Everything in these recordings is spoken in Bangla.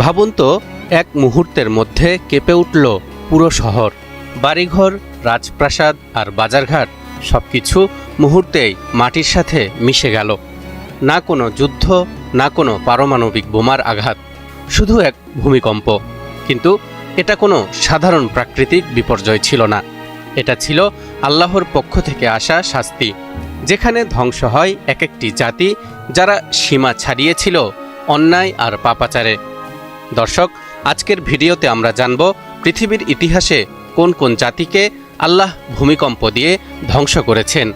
ভাবুন তো, এক মুহূর্তের মধ্যে কেঁপে উঠল পুরো শহর। বাড়িঘর, রাজপ্রাসাদ আর বাজারঘাট, সবকিছু মুহূর্তেই মাটির সাথে মিশে গেল। না কোনো যুদ্ধ, না কোনো পারমাণবিক বোমার আঘাত, শুধু এক ভূমিকম্প। কিন্তু এটা কোনো সাধারণ প্রাকৃতিক বিপর্যয় ছিল না। এটা ছিল আল্লাহর পক্ষ থেকে আসা শাস্তি, যেখানে ধ্বংস হয় এক একটি জাতি যারা সীমা ছাড়িয়েছিল অন্যায় আর পাপাচারে। দর্শক, আজকের ভিডিওতে আমরা জানব পৃথিবীর ইতিহাসে কোন কোন জাতিকে আল্লাহ ভূমিকম্প দিয়ে ধ্বংস করেছেন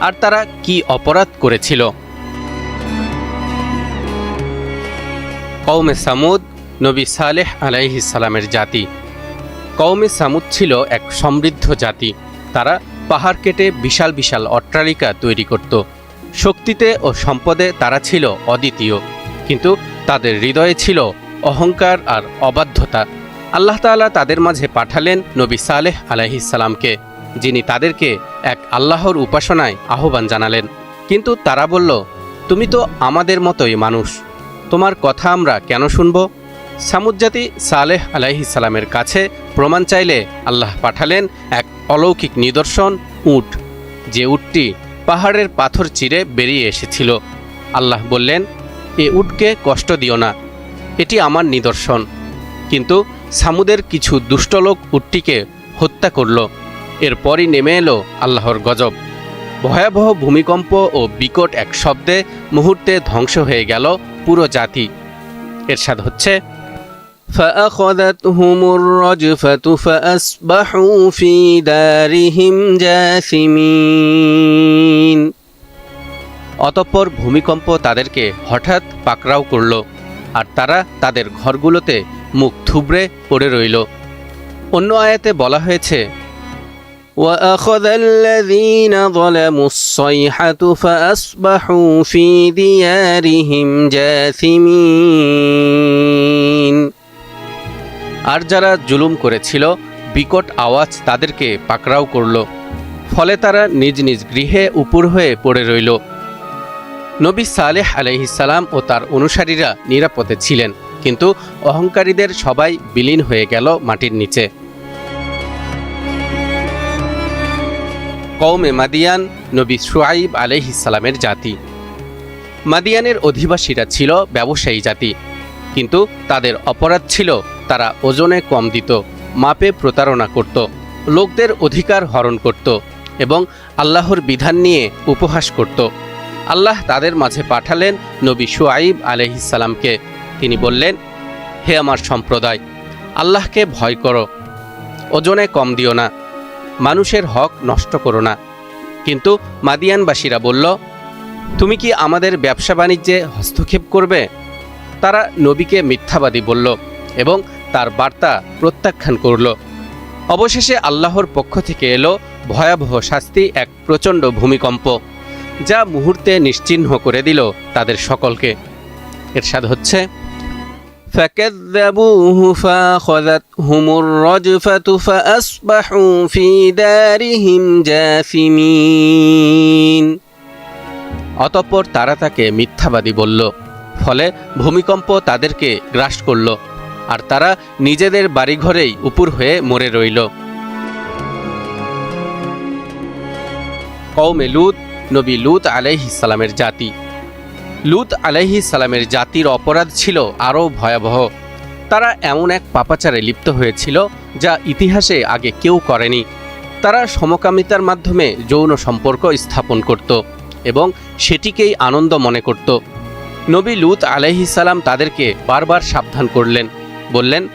আর তারা কি অপরাধ করেছিল। কৌমে সামুদ, নবী সালেহ আলাইহি সালামের জাতি। কৌমে সামুদ ছিল এক সমৃদ্ধ জাতি। তারা পাহাড় কেটে বিশাল বিশাল অট্টালিকা তৈরি করত। শক্তিতে ও সম্পদে তারা ছিল অদ্বিতীয়। কিন্তু তাদের হৃদয়ে ছিল অহংকার আর অবাধ্যতা আল্লাহ তাআলা তাদের মাঝে পাঠালেন নবী সালেহ আলাইহিসালামকে যিনি তাদেরকে এক আল্লাহর উপাসনায় আহ্বান জানালেন। কিন্তু তারা বলল, তুমি তো আমাদের মতোই মানুষ, তোমার কথা আমরা কেন শুনব? সামুজ্জাতি সালেহ আলাইহিসালামের কাছে প্রমাণ চাইলে আল্লাহ পাঠালেন এক অলৌকিক নিদর্শন, উট, যে উটটি পাহাড়ের পাথর চিরে বেরিয়ে এসেছিল। আল্লাহ বললেন, এ উটকে কষ্ট দিও না এটি আমার নিদর্শন কিন্তু সামুদের কিছু দুষ্টলোক উটটিকে হত্যা করল এরপরই নেমে এলো আল্লাহর গজব ভয়াবহ ভূমিকম্প ও বিকট এক শব্দে মুহূর্তে ধ্বংস হয়ে গেল পুরো জাতি এরশাদ হচ্ছে فأخذتهم الرجفة فأصبحوا في دارهم جاثمين অতঃপর ভূমিকম্প তাদেরকে হঠাৎ পাকড়াও করল আর তারা তাদের ঘরগুলোতে মুখ থুবড়ে পড়ে রইল অন্য আয়াতে বলা হয়েছে وأخذ الذين ظلموا الصيحة فأصبحوا في ديارهم جاثمين আর যারা জুলুম করেছিল বিকট আওয়াজ তাদেরকে পাকড়াও করল ফলে তারা নিজ নিজ গৃহে উপুর হয়ে পড়ে রইল নবী সালেহ আলহিসাল্লাম ও তার অনুসারীরা নিরাপদে ছিলেন, কিন্তু অহংকারীদের সবাই বিলীন হয়ে গেল মাটির নিচে। কৌমে মাদিয়ান নবী শুয়াইব আলহিসাল্লামের জাতি। মাদিয়ানের অধিবাসীরা ছিল ব্যবসায়ী জাতি, কিন্তু তাদের অপরাধ ছিল তারা ওজনে কম দিত, মাপে প্রতারণা করত, লোকদের অধিকার হরণ করত এবং আল্লাহর বিধান নিয়ে উপহাস করত। আল্লাহ তাদের মাঝে পাঠালেন নবী শুয়াইব আলহিসাল্লামকে তিনি বললেন, হে আমার সম্প্রদায়, আল্লাহকে ভয় করো, ওজনে কম দিও না, মানুষের হক নষ্ট করো না। কিন্তু মাদিয়ানবাসীরা বলল, তুমি কি আমাদের ব্যবসা বাণিজ্যে হস্তক্ষেপ করবে? তারা নবীকে মিথ্যাবাদী বলল এবং তার বার্তা প্রত্যাখ্যান করল। অবশেষে আল্লাহর পক্ষ থেকে এলো ভয়াবহ শাস্তি এক প্রচণ্ড ভূমিকম্প। যা মুহূর্তে নিশ্চিহ্ন করে দিল তাদের সকলকে এরশাদ হচ্ছে فكذبوه فأخذتهم الرجفة فأصبحوا في دارهم جاثمين অতঃপর তারা তাকে মিথ্যাবাদী বলল ফলে ভূমিকম্প তাদেরকে গ্রাস করল আর তারা নিজেদের বাড়িঘরেই উপুর হয়ে মরে রইল কৌমে লুত নবী লুত আলাইহিসালামের জাতি। লুত আলাইহিসালামের জাতির অপরাধ ছিল আরও ভয়াবহ। তারা এমন এক পাপাচারে লিপ্ত হয়েছিল যা ইতিহাসে আগে কেউ করেনি। তারা সমকামিতার মাধ্যমে যৌন সম্পর্ক স্থাপন করত এবং সেটিকেই আনন্দ মনে করত। নবী লুত আলাইহিসাল্লাম তাদেরকে বারবার সাবধান করলেন, বললেন,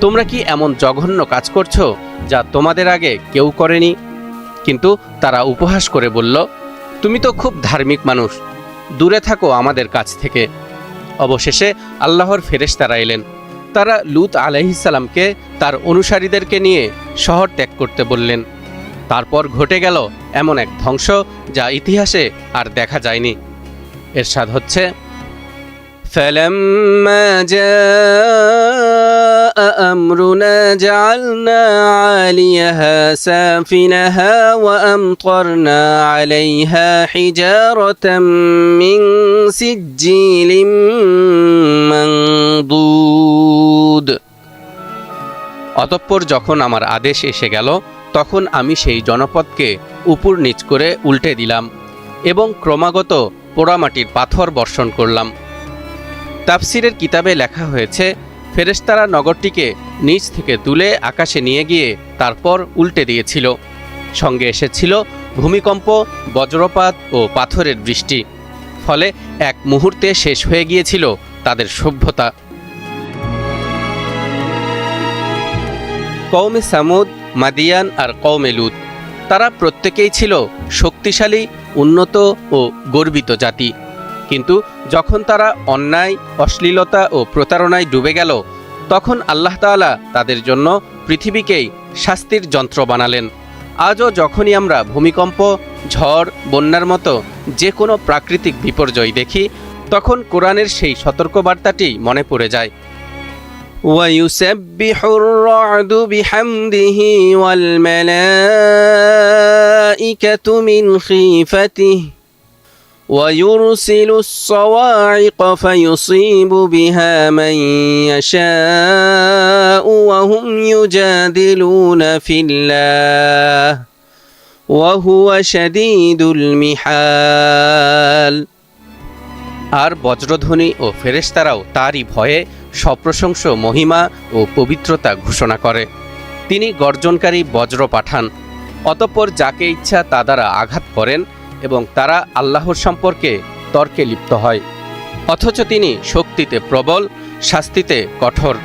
তোমরা কি এমন জঘন্য কাজ করছ যা তোমাদের আগে কেউ করেনি? কিন্তু তারা উপহাস করে বলল তুমি তো খুব ধার্মিক মানুষ। দূরে থাকো আমাদের কাছ থেকে। অবশেষে আল্লাহর ফেরেশতারা এলেন। তারা লুত আলাইহিসাল্লামকে তার অনুসারীদেরকে নিয়ে শহর ত্যাগ করতে বললেন। তারপর ঘটে গেল এমন এক ধ্বংস যা ইতিহাসে আর দেখা যায়নি। এর এরশাদ হচ্ছে فلما جاء أمرنا جعلنا عاليها سافلها وأمطرنا عليها حجارة من سجيل منضود অতঃপর যখন আমার আদেশ এসে গেল তখন আমি সেই জনপদকে উপর নিচ করে উল্টে দিলাম এবং ক্রমাগত পোড়ামাটির পাথর বর্ষণ করলাম তাফসিরের কিতাবে লেখা হয়েছে ফেরেস্তারা নগরটিকে নিচ থেকে তুলে আকাশে নিয়ে গিয়ে তারপর উল্টে দিয়েছিল। সঙ্গে এসেছিল ভূমিকম্প, বজ্রপাত ও পাথরের বৃষ্টি। ফলে এক মুহূর্তে শেষ হয়ে গিয়েছিল তাদের সভ্যতা। কৌমে সামুদ, মাদিয়ান আর কৌমে লুত। তারা প্রত্যেকেই ছিল শক্তিশালী, উন্নত ও গর্বিত জাতি। কিন্তু যখন তারা অন্যায় অশ্লীলতা ও প্রতারণায় ডুবে গেল তখন আল্লাহ তাআলা তাদের জন্য পৃথিবীকেই শাস্তির যন্ত্র বানালেন আজও যখনই আমরা ভূমিকম্প ঝড় বন্যার মতো যে কোনো প্রাকৃতিক বিপর্যয় দেখি তখন কোরআনের সেই সতর্কবার্তাটি মনে পড়ে যায় ويسبح الرعد بحمده والملائكة من خيفته ويرسل الصواعق فيصيب بها من يشاء وهم يجادلون في الله وهو شديد المحال আর বজ্রধ্বনি ও ফেরেশতারাও তারই ভয়ে সপ্রশংস মহিমা ও পবিত্রতা ঘোষণা করে তিনি গর্জনকারী বজ্র পাঠান অতঃপর যাকে ইচ্ছা তা দ্বারা আঘাত করেন এবং তারা আল্লাহর সম্পর্কে তর্কে লিপ্ত হয়। অথচ তিনি শক্তিতে প্রবল শাস্তিতে কঠোর।